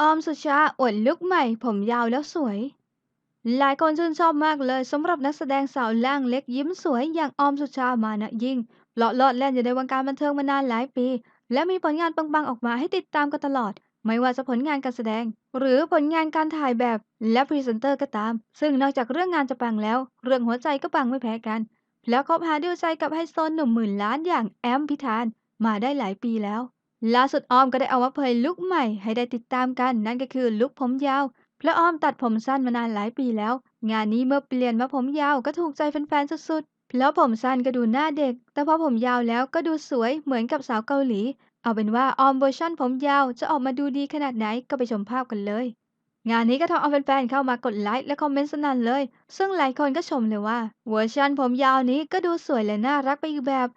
ออมสุชาอวดลุคใหม่ ผมยาวแล้วสวย หลายคนชื่นชอบมากเลยสำหรับนักแสดงสาวร่างเล็กยิ้มสวยอย่างออมสุชามานะยิ่งเลาะลอดแล่นอยู่ในวงการบันเทิงมานานหลายปี และมีผลงานปังๆออกมาให้ติดตามกันตลอด ไม่ว่าจะผลงานการแสดง หรือผลงานการถ่ายแบบและพรีเซนเตอร์ก็ตาม ซึ่งนอกจากเรื่องงานจะปังแล้ว เรื่องหัวใจก็ปังไม่แพ้กัน แล้วคบหาดูใจกับไฮโซหนุ่มหมื่นล้านอย่างแอมพิธานมาได้หลายปีแล้ว ล่าสุดออมก็ได้เอามาเผยลุคใหม่ให้ได้ติดตามกัน นั่นก็คือลุคผมยาวเพราะออมตัดผมสั้นมานานหลายปีแล้ว งานนี้เมื่อเปลี่ยนมาผมยาวก็ถูกใจแฟนๆสุดๆแล้วผมสั้นก็ดูหน้าเด็ก แต่พอผมยาวแล้วก็ดูสวยเหมือนกับสาวเกาหลี เอาเป็นว่าออมเวอร์ชั่นผมยาวจะออกมาดูดีขนาดไหนก็ไปชมภาพกันเลย งานนี้ก็ทำเอาแฟนๆเข้ามากดไลค์และคอมเมนต์สนั่นเลย ซึ่งหลายคนก็ชมเลยว่าเวอร์ชันผมยาวนี้ก็ดูสวยและน่ารักไปอีกแบบ